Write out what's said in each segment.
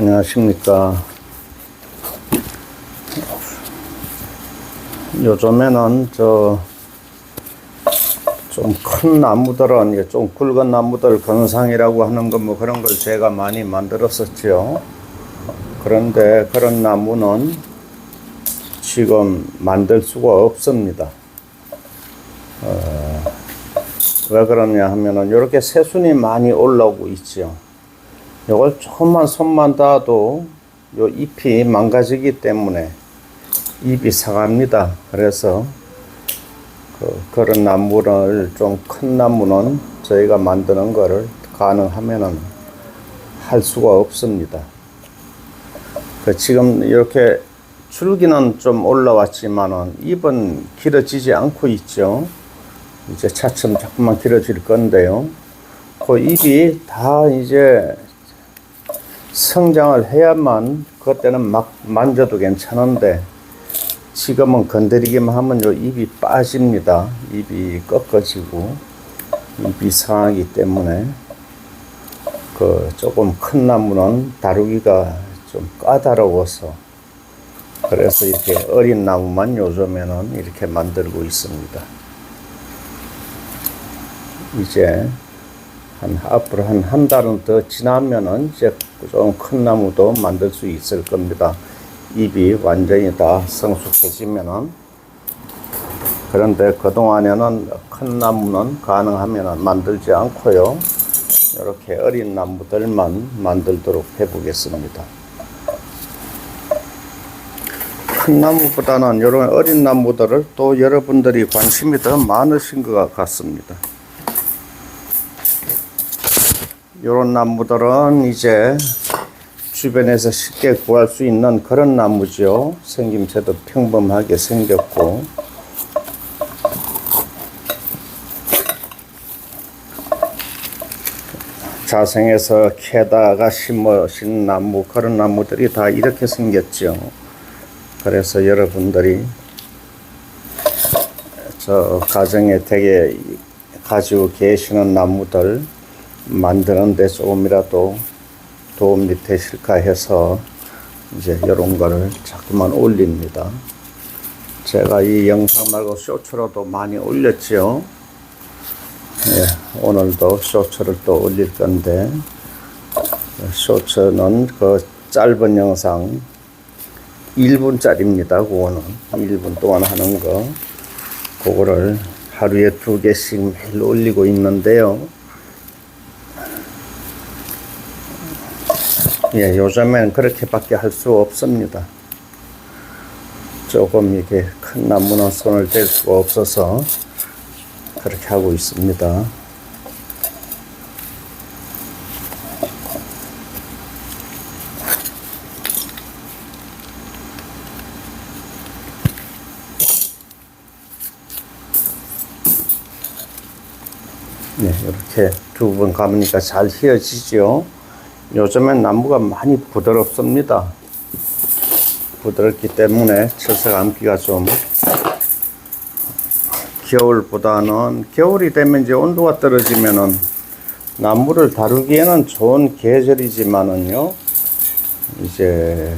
안녕하십니까. 요즘에는 저 좀 큰 나무들은 좀 굵은 나무들 건상이라고 하는 거 뭐 그런 걸 제가 많이 만들었었죠. 그런데 그런 나무는 지금 만들 수가 없습니다. 어, 왜 그러냐 하면은 이렇게 새순이 많이 올라오고 있죠. 이걸 조금만 손만 닿아도 요 잎이 망가지기 때문에 잎이 상합니다. 그래서 그, 그런 나무를 좀 큰 나무는 저희가 만드는 거를 가능하면은 할 수가 없습니다. 그 지금 이렇게 줄기는 좀 올라왔지만은 잎은 길어지지 않고 있죠. 이제 차츰 조금만 길어질 건데요. 그 잎이 다 이제 성장을 해야만 그때는 막 만져도 괜찮은데 지금은 건드리기만 하면 요 잎이 빠집니다. 잎이 꺾어지고 잎이 상하기 때문에 그 조금 큰 나무는 다루기가 좀 까다로워서 그래서 이렇게 어린 나무만 요즘에는 이렇게 만들고 있습니다. 이제 한 앞으로 한 한 달은 더 지나면은 이제 좀 큰 나무도 만들 수 있을 겁니다. 잎이 완전히 다 성숙해지면은 그런데 그 동안에는 큰 나무는 가능하면은 만들지 않고요. 이렇게 어린 나무들만 만들도록 해보겠습니다. 큰 나무보다는 이런 어린 나무들을 또 여러분들이 관심이 더 많으신 것 같습니다. 이런 나무들은 이제 주변에서 쉽게 구할 수 있는 그런 나무죠. 생김새도 평범하게 생겼고. 자생해서 캐다가 심으신 나무, 그런 나무들이 다 이렇게 생겼죠. 그래서 여러분들이 저 가정에 되게 가지고 계시는 나무들 만드는데 조금이라도 도움이 되실까 해서 이제 이런 거를 자꾸만 올립니다. 제가 이 영상 말고 쇼츠로도 많이 올렸지요. 예, 오늘도 쇼츠를 또 올릴 건데 쇼츠는 그 짧은 영상 1분짜리입니다. 그거는 1분 동안 하는 거 그거를 하루에 두 개씩 매일 올리고 있는데요. 예, 요즘엔 그렇게밖에 할 수 없습니다. 조금 이게 큰 나무는 손을 댈 수가 없어서 그렇게 하고 있습니다. 네, 이렇게 두 번 감으니까 잘 휘어지죠. 요즘엔 나무가 많이 부드럽습니다. 부드럽기 때문에 철새 감기가 좀 겨울보다는 겨울이 되면 이제 온도가 떨어지면은 나무를 다루기에는 좋은 계절이지만은요 이제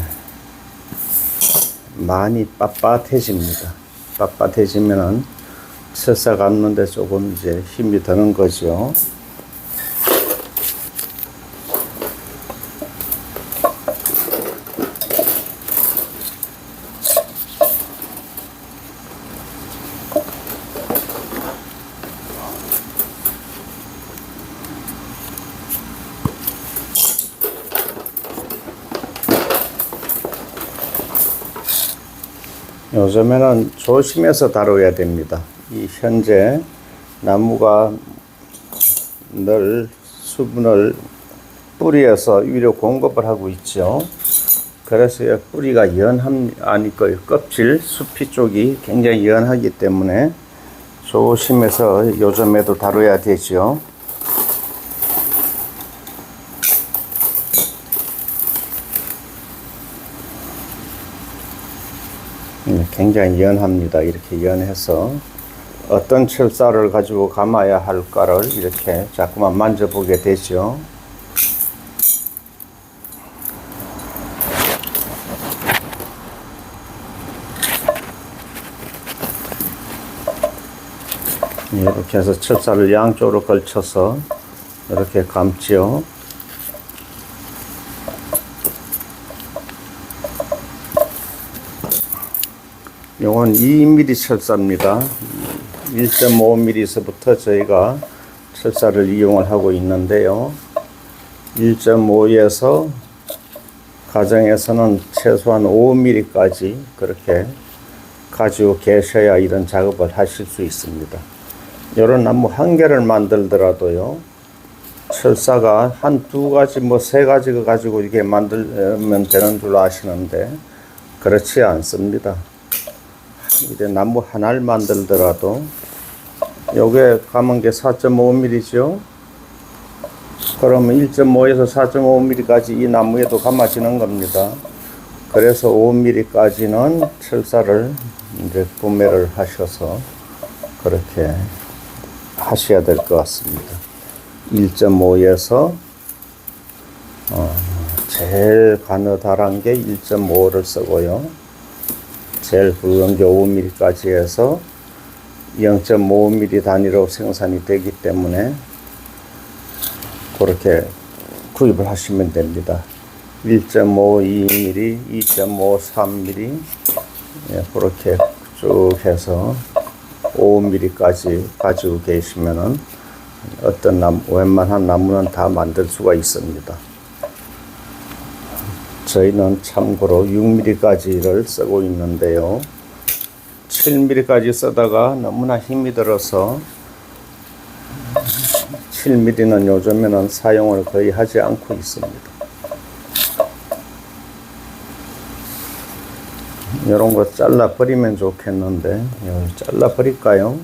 많이 빳빳해집니다. 빳빳해지면은 철사 감는데 조금 이제 힘이 드는 거죠. 요즘에는 조심해서 다뤄야 됩니다. 이 현재 나무가 늘 수분을 뿌리에서 위로 공급을 하고 있죠. 그래서 이 뿌리가 연한 아니 그 껍질 수피 쪽이 굉장히 연하기 때문에 조심해서 요즘에도 다뤄야 되죠. 굉장히 연합니다. 이렇게 연해서 어떤 철사를 가지고 감아야 할까를 이렇게 자꾸만 만져보게 되죠. 예, 이렇게 해서 철사를 양쪽으로 걸쳐서 이렇게 감지요. 요건 2mm 철사입니다. 1.5mm에서부터 저희가 철사를 이용을 하고 있는데요. 1.5에서 가정에서는 최소한 5mm까지 그렇게 가지고 계셔야 이런 작업을 하실 수 있습니다. 이런 나무 한 개를 만들더라도요. 철사가 한 두 가지 뭐 세 가지 가지고 이렇게 만들면 되는 줄 아시는데 그렇지 않습니다. 이제 나무 하나를 만들더라도 요게 감은 게 4.5mm죠. 그러면 1.5에서 4.5mm까지 이 나무에도 감아지는 겁니다. 그래서 5mm까지는 철사를 이제 구매를 하셔서 그렇게 하셔야 될 것 같습니다. 1.5에서 어, 제일 가느다란 게 1.5를 쓰고요. 제일 굵은 게 5mm까지 해서 0.5mm 단위로 생산이 되기 때문에 그렇게 구입을 하시면 됩니다. 1.52mm, 2.53mm 예, 그렇게 쭉 해서 5mm까지 가지고 계시면은 어떤 나무, 웬만한 나무는 다 만들 수가 있습니다. 저희는 참고로 6mm까지를 쓰고 있는데요. 7mm까지 쓰다가 너무나 힘이 들어서 7mm는 요즘에는 사용을 거의 하지 않고 있습니다. 이런 거 잘라 버리면 좋겠는데 이거 잘라 버릴까요?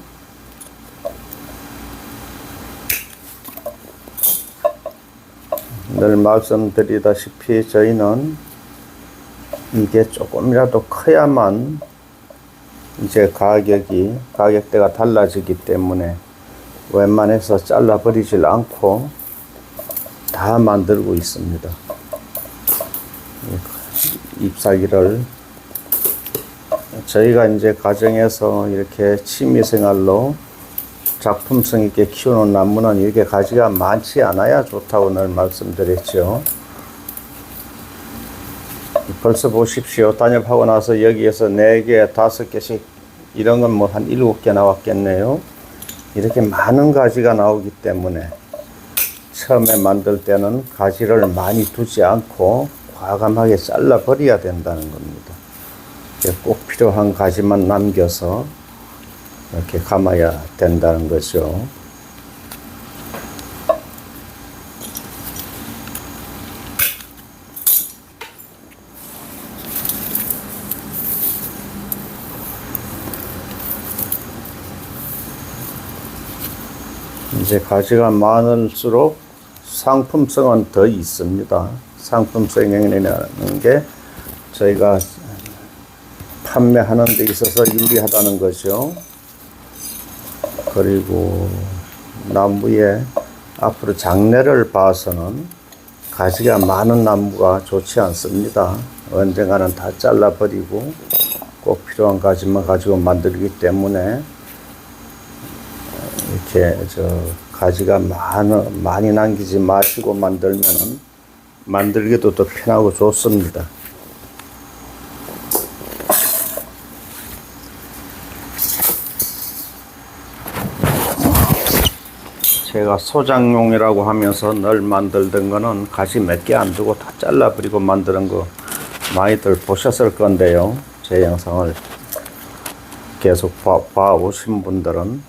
늘 말씀드리다시피 저희는 이게 조금이라도 커야만 이제 가격이 가격대가 달라지기 때문에 웬만해서 잘라 버리질 않고 다 만들고 있습니다. 잎사귀를 저희가 이제 가정에서 이렇게 취미생활로 작품성 있게 키우는 나무는 이렇게 가지가 많지 않아야 좋다고 늘 말씀드렸죠. 벌써 보십시오. 단엽하고 나서 여기에서 4개, 5개씩 이런 건 뭐 한 7개 나왔겠네요. 이렇게 많은 가지가 나오기 때문에 처음에 만들 때는 가지를 많이 두지 않고 과감하게 잘라 버려야 된다는 겁니다. 꼭 필요한 가지만 남겨서 이렇게 감아야 된다는 거죠. 이제 가지가 많을수록 상품성은 더 있습니다. 상품성이라는 게 저희가 판매하는 데 있어서 유리하다는 거죠. 그리고 나무에 앞으로 장래를 봐서는 가지가 많은 나무가 좋지 않습니다. 언젠가는 다 잘라버리고 꼭 필요한 가지만 가지고 만들기 때문에 이렇게 저 가지가 많은 많이 남기지 마시고 만들면은 만들기도 더 편하고 좋습니다. 제가 소장용이라고 하면서 늘 만들던 거는 가지 몇개 안 두고 다 잘라버리고 만드는 거 많이들 보셨을 건데요. 제 영상을 계속 봐, 봐오신 분들은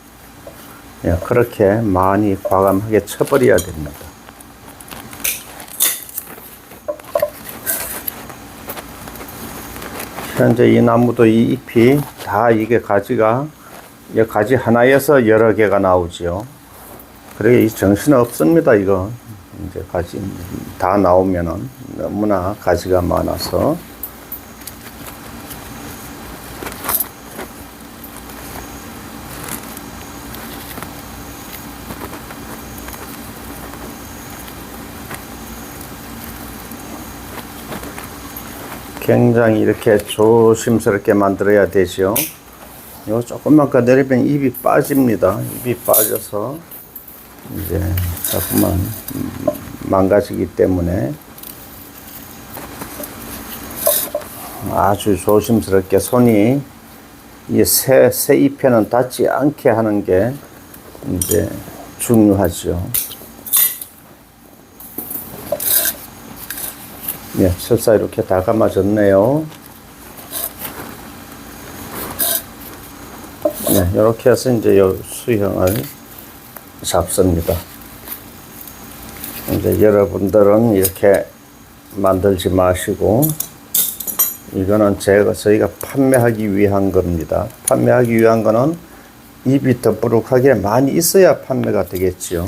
예, 그렇게 많이 과감하게 쳐버려야 됩니다. 현재 이 나무도 이 잎이 다 이게 가지가 이 가지 하나에서 여러 개가 나오지요. 그래 이 정신 없습니다 이거 이제 가지 다 나오면은 너무나 가지가 많아서 굉장히 이렇게 조심스럽게 만들어야 되죠. 요 조금만 더 내리면 입이 빠집니다. 입이 빠져서 이제 자꾸만 음, 망가지기 때문에 아주 조심스럽게 손이 이새 새 잎에는 닿지 않게 하는 게 이제 중요하죠. 네, 철사 이렇게 다 감아졌네요. 네, 이렇게 해서 이제 요 수형을 잡습니다. 이제 여러분들은 이렇게 만들지 마시고 이거는 제가 저희가 판매하기 위한 겁니다. 판매하기 위한 거는 입이 더부룩하게 많이 있어야 판매가 되겠지요.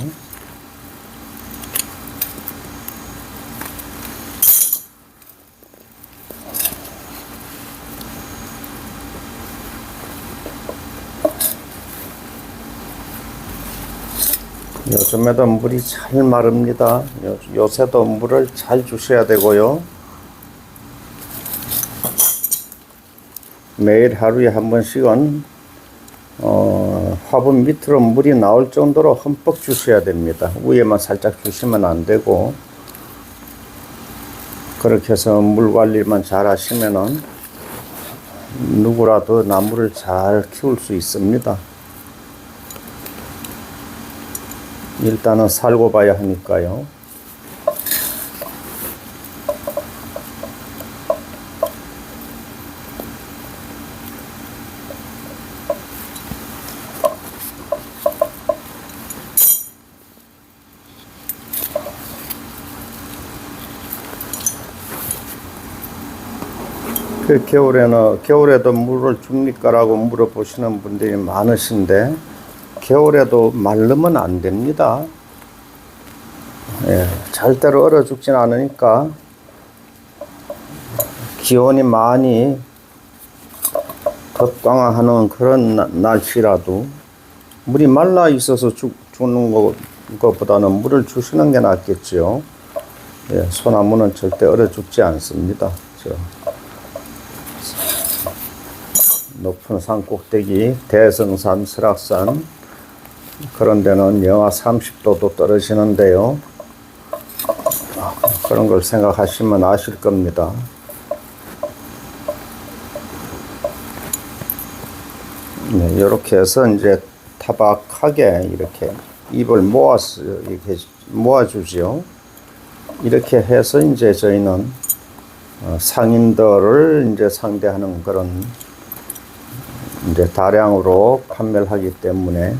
요즘에도 물이 잘 마릅니다. 요, 요새도 물을 잘 주셔야 되고요. 매일 하루에 한 번씩은 어, 화분 밑으로 물이 나올 정도로 흠뻑 주셔야 됩니다. 위에만 살짝 주시면 안 되고 그렇게 해서 물 관리만 잘 하시면은 누구라도 나무를 잘 키울 수 있습니다. 일단은 살고 봐야 하니까요. 그 겨울에는 겨울에도 물을 줍니까라고 물어보시는 분들이 많으신데 겨울에도 마르면 안 됩니다. 예, 절대로 얼어 죽진 않으니까 기온이 많이 덧강하는 그런 나- 날씨라도 물이 말라 있어서 죽, 죽는 거, 것보다는 물을 주시는 게 낫겠지요. 예, 소나무는 절대 얼어 죽지 않습니다. 저 높은 산 꼭대기, 대성산, 설악산, 그런 데는 영하 30도도 떨어지는데요. 아, 그런 걸 생각하시면 아실 겁니다. 네, 이렇게 해서 이제 타박하게 이렇게 입을 모아서 이렇게 모아주죠. 이렇게 해서 이제 저희는 어, 상인들을 이제 상대하는 그런 이제 다량으로 판매를 하기 때문에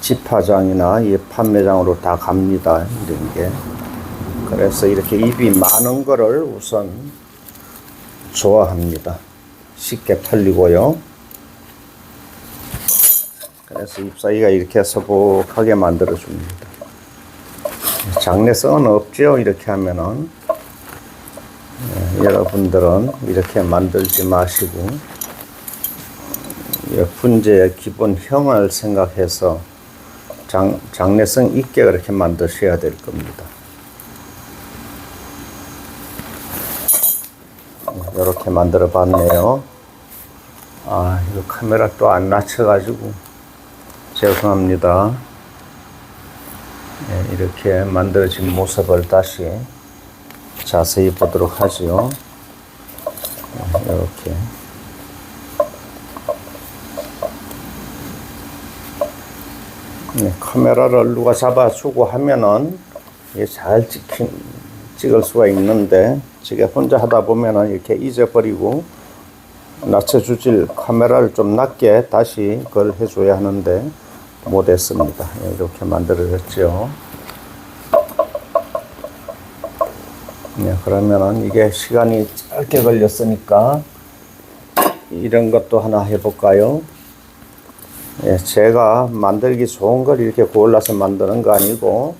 집화장이나 이 판매장으로 다 갑니다. 이런 게. 그래서 이렇게 입이 많은 거를 우선 좋아합니다. 쉽게 팔리고요. 그래서 잎사귀가 이렇게 서복하게 만들어 줍니다. 장래성은 없죠. 이렇게 하면은. 예, 여러분들은 이렇게 만들지 마시고 예, 분재의 기본형을 생각해서 장, 장래성 있게 그렇게 만드셔야 될 겁니다. 이렇게 만들어 봤네요. 아, 이거 카메라 또 안 낮춰가지고 죄송합니다. 네, 이렇게 만들어진 모습을 다시 자세히 보도록. 네, 이렇게. 네, 카메라를 누가 잡아주고 하면은 잘 찍힌, 찍을 수가 있는데 제가 혼자 하다 보면은 이렇게 잊어버리고 낮춰주질 카메라를 좀 낮게 다시 그걸 해줘야 하는데 못했습니다. 예, 이렇게 만들어졌죠. 네, 그러면은 이게 시간이 짧게 걸렸으니까 이런 것도 하나 해볼까요? 예, 제가 만들기 좋은 걸 이렇게 골라서 만드는 거 아니고,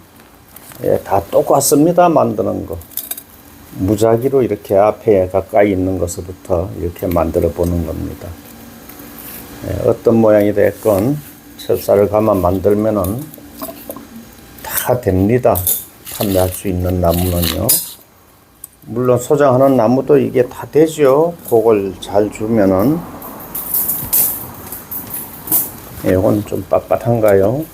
예, 다 똑같습니다, 만드는 거. 무작위로 이렇게 앞에 가까이 있는 것부터 이렇게 만들어 보는 겁니다. 예, 어떤 모양이 됐건, 철사를 가만 만들면은 다 됩니다. 판매할 수 있는 나무는요. 물론 소장하는 나무도 이게 다 되죠. 그걸 잘 주면은. 예, 이건 좀 빳빳한가요?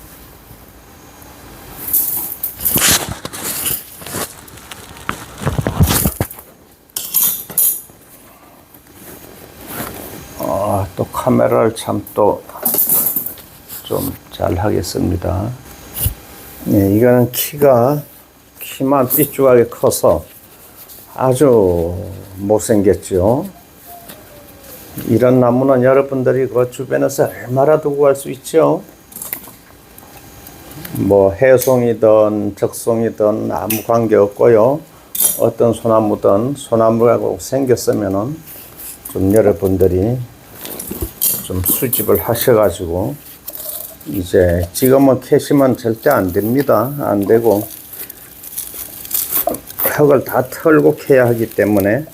아, 또 카메라를 참 또 좀 잘 하겠습니다. 네, 이거는 키가 키만 삐죽하게 커서 아주 못생겼죠. 이런 나무는 여러분들이 그 주변에서 얼마나 두고 갈 수 있죠? 뭐 해송이든 적송이든 아무 관계 없고요. 어떤 소나무든 소나무라고 생겼으면은 좀 여러분들이 좀 수집을 하셔가지고 이제 지금은 캐시면 절대 안 됩니다. 안 되고 흙을 다 털고 캐야 하기 때문에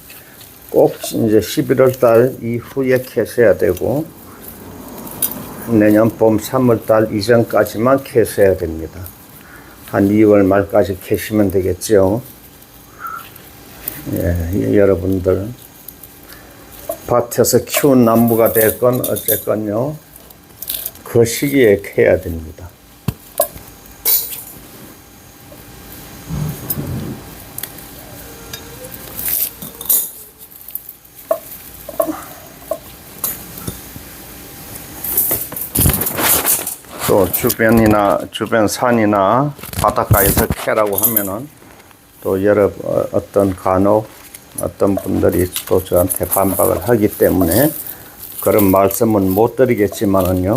꼭 이제 11월 달 이후에 캐셔야 되고 내년 봄 3월 달 이전까지만 캐셔야 됩니다. 한 2월 말까지 캐시면 되겠죠. 예, 여러분들 밭에서 키운 나무가 됐건 어쨌건요 그 시기에 캐야 됩니다. 또 주변이나 주변 산이나 바닷가에서 캐라고 하면은 또 여러 어, 어떤 간혹 어떤 분들이 또 저한테 반박을 하기 때문에 그런 말씀은 못 드리겠지만은요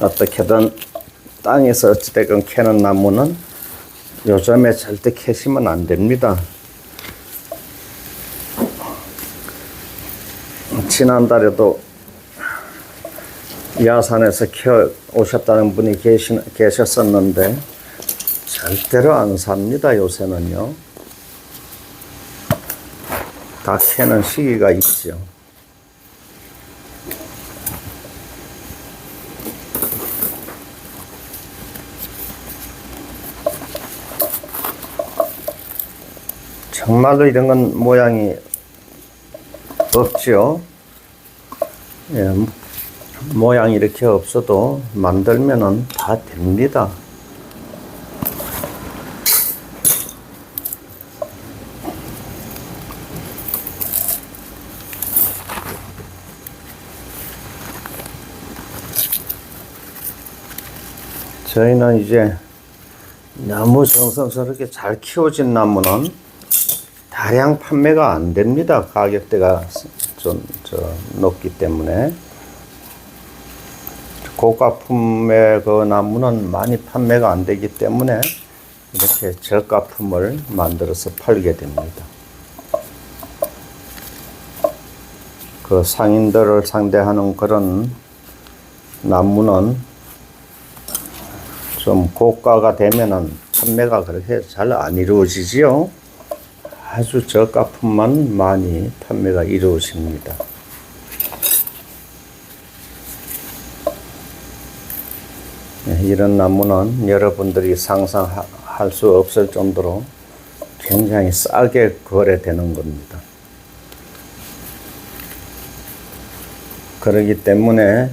어떻게든 땅에서 어찌됐건 캐는 나무는 요즘에 절대 캐시면 안 됩니다. 지난달에도 야산에서 키워 오셨다는 분이 계시, 계셨었는데 절대로 안 삽니다 요새는요. 다 캐는 시기가 있죠. 정말로 이런 건 모양이 없죠. 예, 모양이 이렇게 없어도 만들면은 다 됩니다. 저희는 이제 너무 정성스럽게 잘 키워진 나무는 다량 판매가 안 됩니다. 가격대가 좀저 높기 때문에. 고가품의 그 나무는 많이 판매가 안 되기 때문에 이렇게 저가품을 만들어서 팔게 됩니다. 그 상인들을 상대하는 그런 나무는 좀 고가가 되면은 판매가 그렇게 잘 안 이루어지지요. 아주 저가품만 많이 판매가 이루어집니다. 이런 나무는 여러분들이 상상할 수 없을 정도로 굉장히 싸게 거래되는 겁니다. 그러기 때문에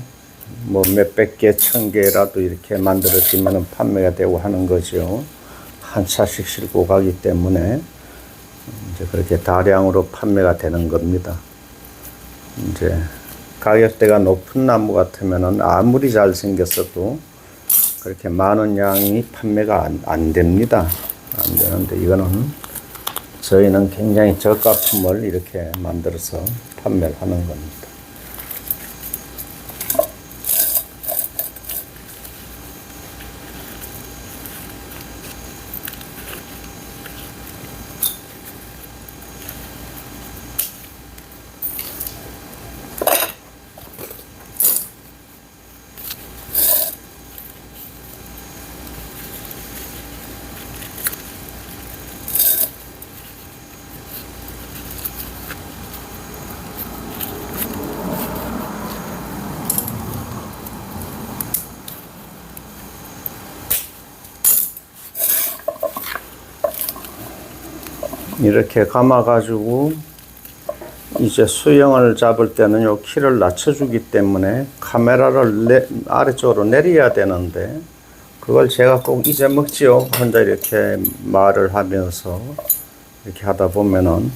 뭐 몇백 개, 천 개라도 이렇게 만들어지면 판매가 되고 하는 거죠. 한 차씩 싣고 가기 때문에 이제 그렇게 다량으로 판매가 되는 겁니다. 이제 가격대가 높은 나무 같으면은 아무리 잘 생겼어도 그렇게 많은 양이 판매가 안, 안 됩니다. 안 되는데 이거는 저희는 굉장히 저가 품을 이렇게 만들어서 판매를 하는 겁니다. 이렇게 감아가지고 이제 수영을 잡을 때는 요 키를 낮춰주기 때문에 카메라를 내, 아래쪽으로 내려야 되는데 그걸 제가 꼭 잊어먹지요. 혼자 이렇게 말을 하면서 이렇게 하다 보면은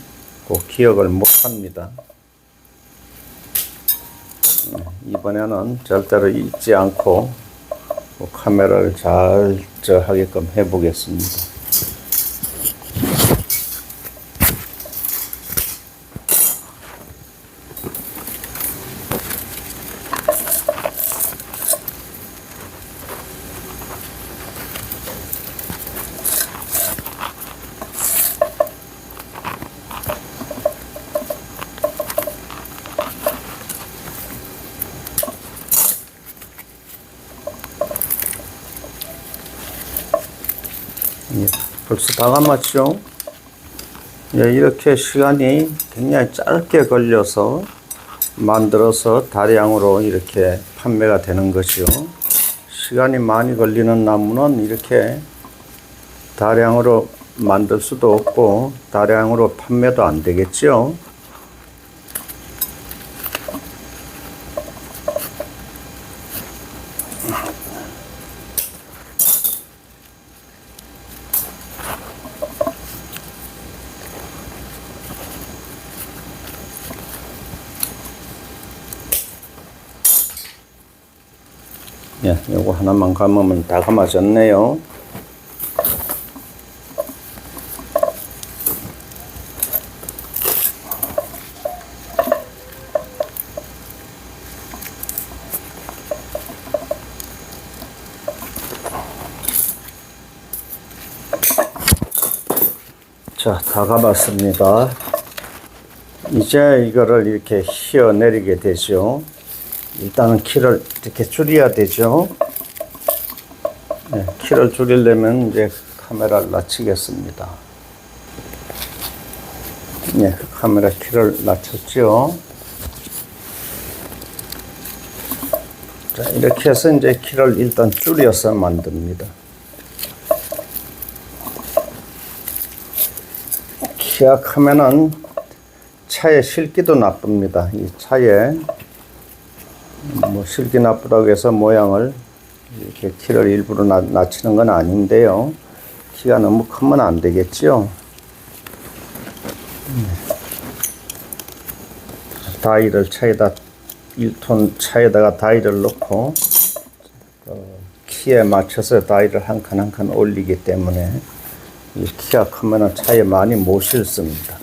꼭 기억을 못 합니다. 네, 이번에는 절대로 잊지 않고 그 카메라를 잘저 하게끔 해보겠습니다. 예, 벌써 다 감았죠? 예, 이렇게 시간이 굉장히 짧게 걸려서 만들어서 다량으로 이렇게 판매가 되는 것이요. 시간이 많이 걸리는 나무는 이렇게 다량으로 만들 수도 없고 다량으로 판매도 안 되겠죠. 예, 요거 하나만 감으면 다 감아졌네요. 자, 다 감았습니다. 이제 이거를 이렇게 휘어 내리게 되죠. 일단은 키를 이렇게 줄여야 되죠. 네, 키를 줄이려면 이제 카메라를 낮추겠습니다. 네, 카메라 키를 낮췄죠. 자, 이렇게 해서 이제 키를 일단 줄여서 만듭니다. 크면은 차에 실기도 나쁩니다. 이 차에 뭐 실기 나쁘다고 해서 모양을 이렇게 키를 일부러 낮, 낮추는 건 아닌데요. 키가 너무 크면 안 되겠죠. 다이를 차에다 1톤 차에다가 다이를 넣고 어, 키에 맞춰서 다이를 한 칸 한 칸 올리기 때문에 이 키가 크면 차에 많이 못 실습니다.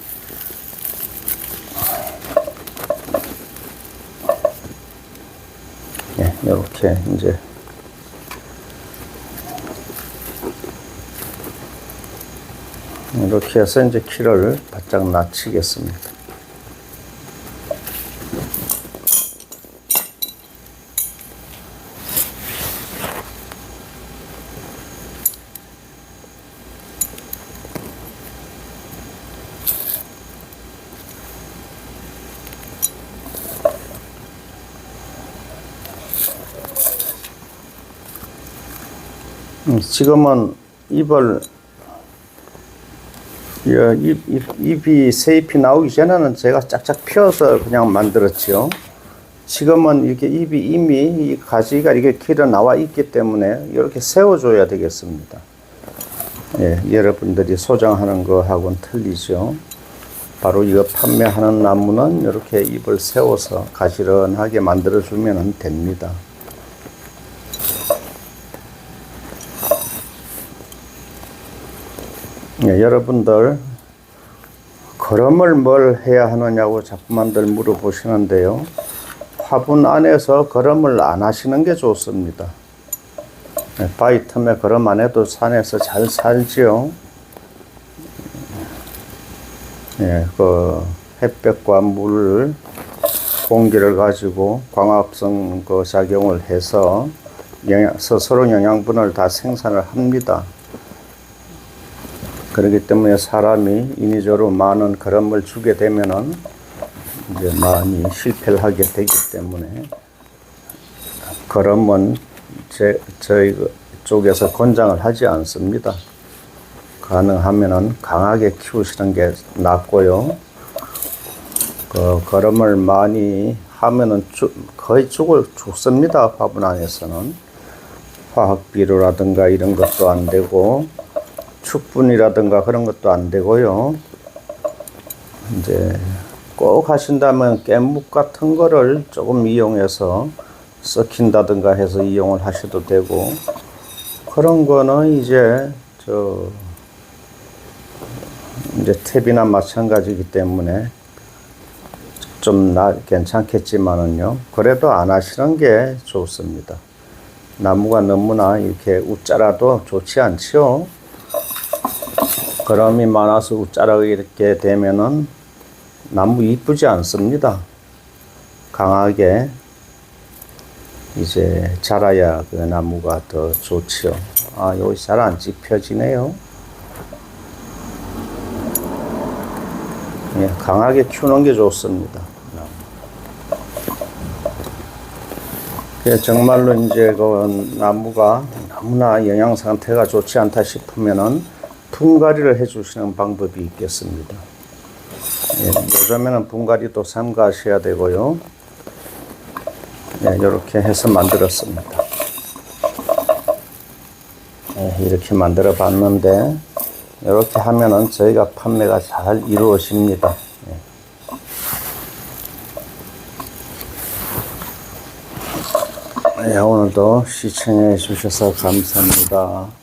예, 이렇게 이제 이렇게 해서 이제 키를 바짝 낮추겠습니다. 음, 지금은 입을 입, 입이 새 잎이 나오기 전에는 제가 짝짝 펴서 그냥 만들었죠. 지금은 이렇게 입이 이미 이 가지가 이렇게 길어 나와 있기 때문에 이렇게 세워줘야 되겠습니다. 예, 여러분들이 소장하는 거하고는 틀리죠. 바로 이거 판매하는 나무는 이렇게 잎을 세워서 가지런하게 만들어주면 됩니다. 예, 여러분들 걸음을 뭘 해야 하느냐고 자꾸만들 물어보시는데요. 화분 안에서 걸음을 안 하시는 게 좋습니다. 예, 바위 틈에 걸음 안 해도 산에서 잘 살지요. 예, 그 햇볕과 물, 공기를 가지고 광합성 그 작용을 해서 영양, 스스로 영양분을 다 생산을 합니다. 그렇기 때문에 사람이 인위적으로 많은 걸음을 주게 되면은 이제 많이 실패를 하게 되기 때문에 걸음은 제, 저희 그 쪽에서 권장을 하지 않습니다. 가능하면은 강하게 키우시는 게 낫고요. 그 걸음을 많이 하면은 죽- 거의 죽을 죽습니다. 화분 안에서는 화학 비료라든가 이런 것도 안 되고 축분이라든가 그런 것도 안 되고요. 이제 꼭 하신다면 깻묵 같은 거를 조금 이용해서 썩힌다든가 해서 이용을 하셔도 되고 그런 거는 이제 저 이제 탭이나 마찬가지이기 때문에 좀 나 괜찮겠지만은요. 그래도 안 하시는 게 좋습니다. 나무가 너무나 이렇게 웃자라도 좋지 않지요. 거름이 많아서 웃자라게 되면은 나무 이쁘지 않습니다. 강하게 이제 자라야 그 나무가 더 좋지요. 아, 여기 잘 안 찝혀지네요. 예, 강하게 키우는 게 좋습니다. 예, 정말로 이제 그 나무가 너무나 영양 상태가 좋지 않다 싶으면은 분갈이를 해주시는 방법이 있겠습니다. 예, 요즘에는 분갈이도 삼가하셔야 되고요. 예, 이렇게 해서 만들었습니다. 예, 이렇게 만들어 봤는데 이렇게 하면은 저희가 판매가 잘 이루어집니다. 예. 예, 오늘도 시청해 주셔서 감사합니다.